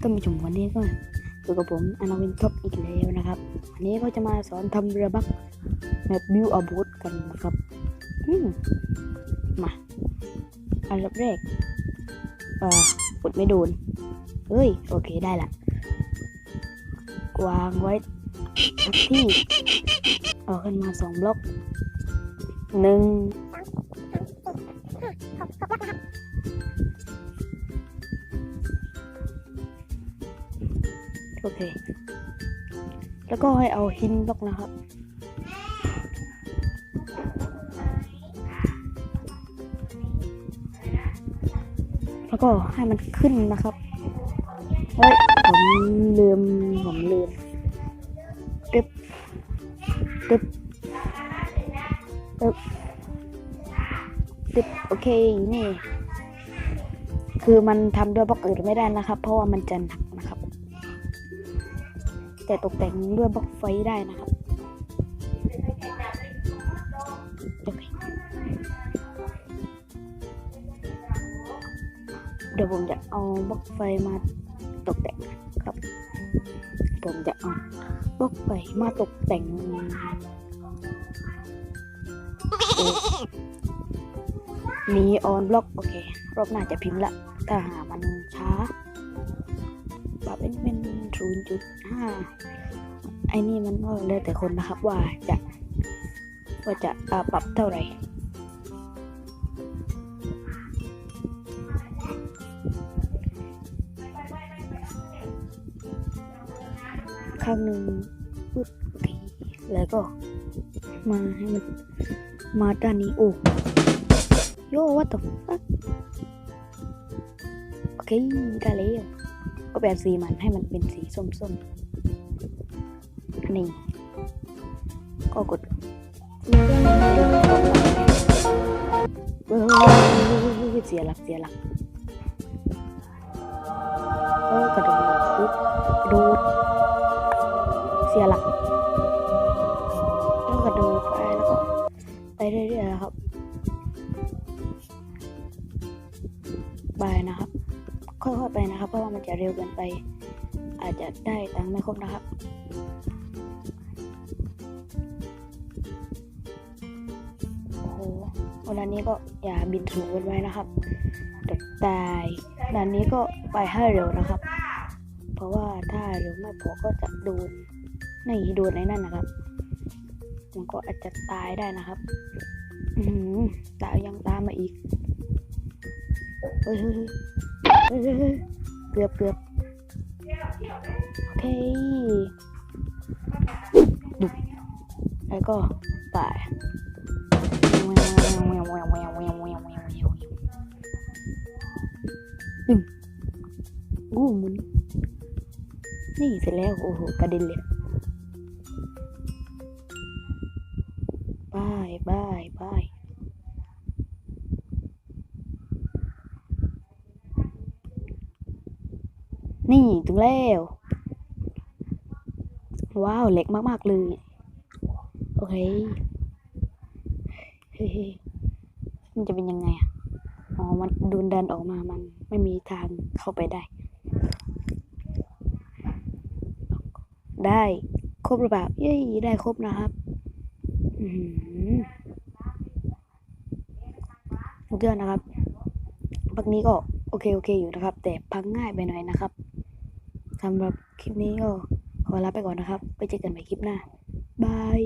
ท่านผู้ชมวันนี้ก็อยู่กับผมอนาวินท็อปอีกแล้วนะครับวันนี้ก็จะมาสอนทำเรือบักแบบบิวอาบูธกันนะครับมมาอันดับแรกเอ่อกดไม่โดนเฮ้ยโอเคได้ละวางไว้ที่เอาขึ้นมาสองบล็อกหนึ่ง โอเค แล้วก็ให้เอาหินบล็อกนะครับแล้วก็ให้มันขึ้นนะครับ เฮ้ย ผมลืม ผมลืมตึ๊บตึ๊บตึ๊บตึ๊บโอเค นี่ คือมันทำด้วยบล็อกอื่นไม่ได้นะครับ เพราะว่ามันจะหนักนะครับ แต่ตกแต่งด้วยบล็อกไฟได้นะครับเคเดี๋ยวผมจะเอาบล็อกไฟมาตกแต่งครับ ผมจะเอาบล็อกไฟมาตกแต่งนีออนบล็อกโอเค รอบหน้าจะพิมพ์ละ ถ้าหามันช้า ศูนย์จุดห้าไอ้นี่มันก็แล้วแต่คนนะครับว่าจะว่าจะาปรับเท่าไหร่ข้างหนึ่งปึ๊บโอเคแล้วก็มาให้มันมาด้านนี้โอ้โย่วัตถุโอเคได้แล้ว ก็แปลสีมันให้มันเป็นสีส้มๆนี่ก็กดเสียหลักเสียหลักเออกระโดดปุ๊บกระโดดเสียหลัก ค่อยๆไปนะครับ เพราะว่ามันจะเร็วเกินไป อาจจะได้ตังค์ไม่ครบนะครับ โอ้โหวันนี้ก็อย่าบินสูงเกินไปนะครับเดี๋ยวตายด้านนี้ก็ไปให้เร็วนะครับ เพราะว่าถ้าเร็วไม่พอก็จะโดนไม่โดนในนั่นนะครับมันก็อาจจะตายได้นะครับอือหือตายยังตามมาอีก เฮ้ย เกือบเกือบโอเคดุแล้วก็ตายอืมอู้หมุนนี่เสร็จแล้ว โอ้โห กระเด็นเลยบายบายบาย นี่ถึงแล้ว ว้าว เล็กมากๆเลย โอเคเฮ้ยมันจะเป็นยังไงอะ อ๋อ มันดูนเดินออกมา มันไม่มีทางเข้าไปได้ ได้ครบหรือเปล่าเย้ได้ครบนะครับอือหือสุดยอดนะครับพักนี้ก็โอเคโอเคอยู่นะครับ แต่พังง่ายไปหน่อยนะครับ สำหรับคลิปนี้ก็ขอลาไปก่อนนะครับ ไปเจอกันใหม่คลิปหน้า บาย